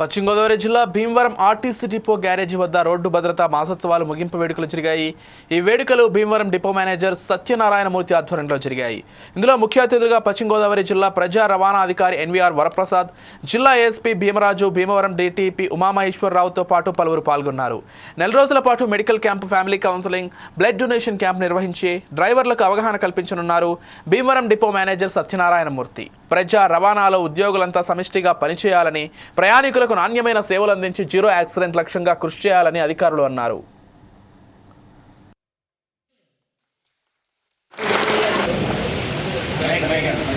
పశ్చిమ గోదావరి జిల్లా Bhimavaram RTC depot garage వద్ద రోడ్డు భద్రతా మాసోత్సవాలు ముగింపు వేడుకలు జరిగాయి. ఈ వేడుకలు భీమవరం డిపో మేనేజర్ సత్యనారాయణమూర్తి ఆధ్వర్యంలో జరిగాయి. ఇందులో ముఖ్య అతిథులుగా పశ్చిమ గోదావరి జిల్లా ప్రజా రవాణా అధికారి ఎన్వీఆర్ వరప్రసాద్ జిల్లా ఎస్పీ భీమరాజు భీమవరం డిటిపి ఉమామహేశ్వరరావుతో పాటు పలువురు పాల్గొన్నారు. నెల రోజుల పాటు medical camp family counselling blood donation camp నిర్వహించి డ్రైవర్లకు అవగాహన కల్పించనున్నారు భీమవరం డిపో మేనేజర్ సత్యనారాయణమూర్తి. ప్రజా రవాణాలో ఉద్యోగులంతా సమిష్టిగా పనిచేయాలని ప్రయాణికులకు నాణ్యమైన సేవలు అందించి జీరో యాక్సిడెంట్ లక్ష్యంగా కృషి చేయాలని అధికారులు అన్నారు. ఆరవ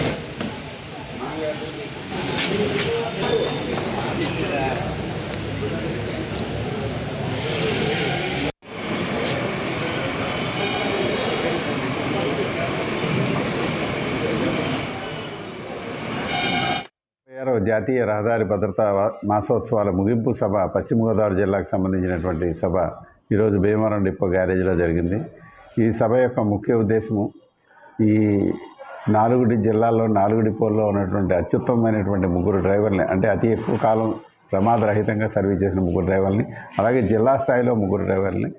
జాతీయ రహదారి భద్రతా మాసోత్సవాల ముగింపు సభ పశ్చిమ గోదావరి జిల్లాకు సంబంధించినటువంటి సభ ఈరోజు భీమవరం డిపో గ్యారేజ్లో జరిగింది. ఈ సభ యొక్క ముఖ్య ఉద్దేశము ఈ నాలుగు జిల్లాల్లో నాలుగు డిపోల్లో ఉన్నటువంటి అత్యుత్తమమైనటువంటి ముగ్గురు డ్రైవర్ని అంటే అతి ఎక్కువ కాలం ప్రమాదరహితంగా సర్వీస్ చేసిన ముగ్గురు డ్రైవర్ని అలాగే జిల్లా స్థాయిలో ముగ్గురు డ్రైవర్ని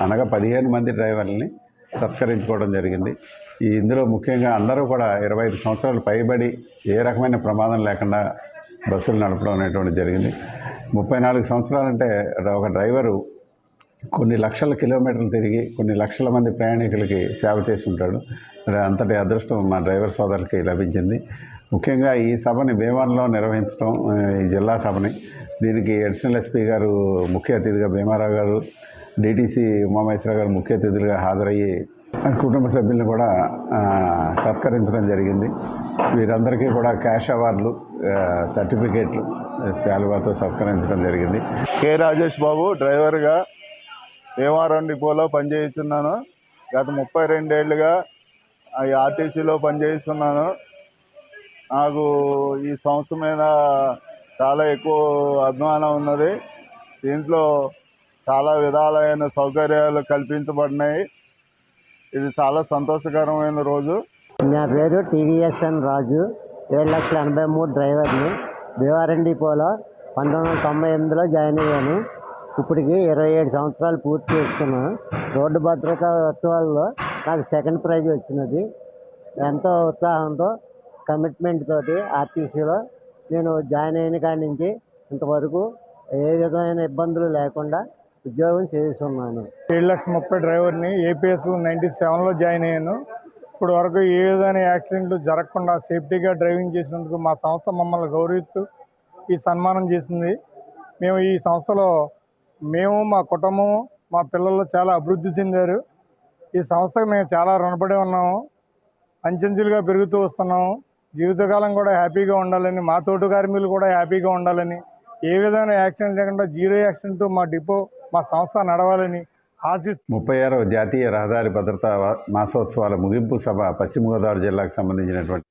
అనగా పదిహేను మంది డ్రైవర్లని సత్కరించుకోవడం జరిగింది. ఈ ఇందులో ముఖ్యంగా అందరూ కూడా ఇరవై ఐదు సంవత్సరాలు పైబడి ఏ రకమైన ప్రమాదం లేకుండా బస్సులు నడపడం అనేటువంటి జరిగింది. ముప్పై నాలుగు సంవత్సరాలంటే ఒక డ్రైవరు కొన్ని లక్షల కిలోమీటర్లు తిరిగి కొన్ని లక్షల మంది ప్రయాణికులకి సేవ చేసి ఉంటాడు అంతటి అదృష్టం మా డ్రైవర్ సోదరులకి లభించింది. ముఖ్యంగా ఈ సభని భీమవరంలో నిర్వహించడం ఈ జిల్లా సభని దీనికి అడిషనల్ ఎస్పీ గారు ముఖ్య అతిథిగా భీమారావు గారు డిటీసీ ఉమామేశ్వర గారు ముఖ్య అతిథులుగా హాజరయ్యి కుటుంబ సభ్యులను కూడా సత్కరించడం జరిగింది. వీరందరికీ కూడా క్యాష్ అవార్డులు సర్టిఫికేట్లు శాలువాతో సత్కరించడం జరిగింది. కె రాజేష్ బాబు డ్రైవర్గా భీమారం డిపోలో పనిచేస్తున్నాను. గత ముప్పై రెండేళ్ళుగా ఈ ఆర్టీసీలో పనిచేస్తున్నాను. నాకు ఈ సంస్థ మీద చాలా ఎక్కువ అభిమానం ఉన్నది. దీంట్లో చాలా విధాలైన సౌకర్యాలు కల్పించబడినాయి. ఇది చాలా సంతోషకరమైన రోజు. నా పేరు టీవీఎస్ఎన్ రాజు. ఏడు లక్షల ఎనభై మూడు డ్రైవర్ని భీవారం డిపోలో పంతొమ్మిది వందల తొంభై ఎనిమిదిలో జాయిన్ అయ్యాను. ఇప్పటికి ఇరవై ఏడు సంవత్సరాలు పూర్తి చేసుకున్నాను రోడ్డు భద్రతా ఉత్సవాల్లో నాకు సెకండ్ ప్రైజ్ వచ్చినది. ఎంతో ఉత్సాహంతో కమిట్మెంట్ తోటి ఆర్టీసీలో నేను జాయిన్ అయిన కాడి నుంచి ఇంతవరకు ఏ విధమైన ఇబ్బందులు లేకుండా ఉద్యోగం చేస్తున్నాను. ఏడు లక్షల ముప్పై డ్రైవర్ని ఏపీఎస్ నైంటీ సెవెన్లో జాయిన్ అయ్యాను. ఇప్పుడు వరకు ఏ విధమైన యాక్సిడెంట్లు జరగకుండా సేఫ్టీగా డ్రైవింగ్ చేసినందుకు మా సంస్థ మమ్మల్ని గౌరవిస్తూ ఈ సన్మానం చేసింది. మేము ఈ సంస్థలో మేము మా కుటుంబం మా పిల్లలు చాలా అభివృద్ధి చెందారు. ఈ సంస్థకు మేము చాలా రుణపడి ఉన్నాము. అంచెంచులుగా పెరుగుతూ వస్తున్నాము. జీవితకాలం కూడా హ్యాపీగా ఉండాలని మా తోటి కార్మికులు కూడా హ్యాపీగా ఉండాలని ఏ విధమైన యాక్సిడెంట్ లేకుండా జీరో యాక్సిడెంట్ మా డిపో మా సంస్థ నడవాలని ఆశిస్తూ ముప్పై ఆరవ జాతీయ రహదారి భద్రతా మాసోత్సవాల ముగింపు సభ పశ్చిమ గోదావరి జిల్లాకు సంబంధించినటువంటి